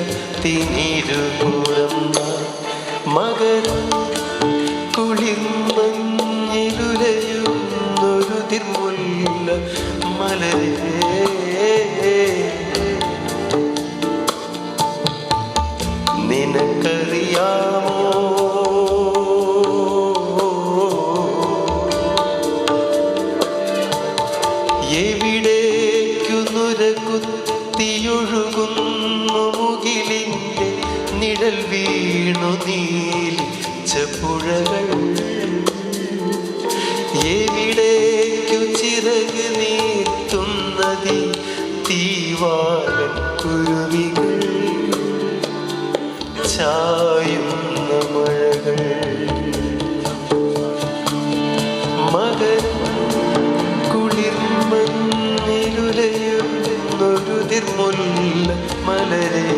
ചഷകത്തിനിരുപുറം മകരം കുളിർമഞ്ഞിലുലയുന്നൊരു തിരുമുല്ല മലരേ വീണു നീലിച്ച പുഴകൾ. എവിടേക്കു ചിറക് നീത്തുന്നതി കുരുവികൾ ചായുന്ന മഴകൾ. മകൻ കുളിർമഞ്ഞിലുലയുന്നൊരു മലരേ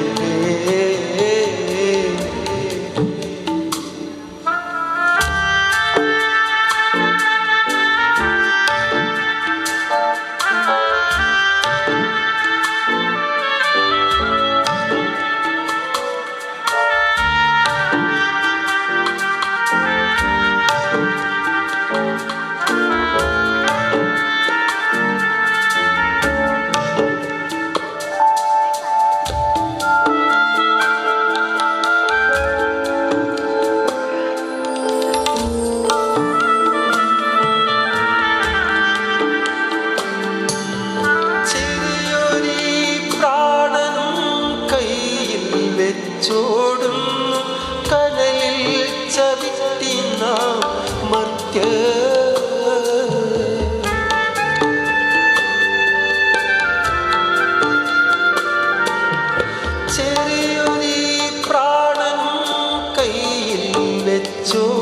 വെച്ചോടുന്നു കനലിൽ ചവിട്ടിന മർത്യ. ചെറിയൊരു പ്രാണനും കയ്യിൽ വെച്ചോടുന്നു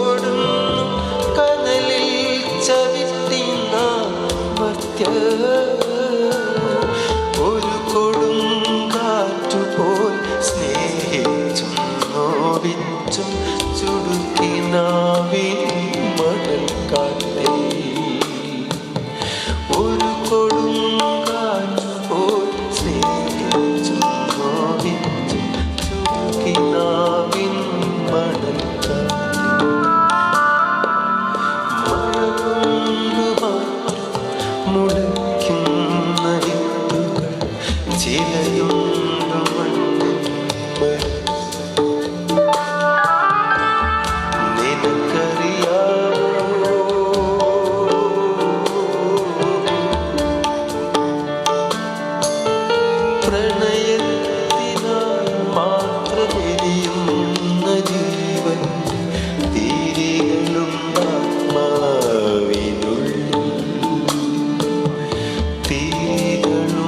как no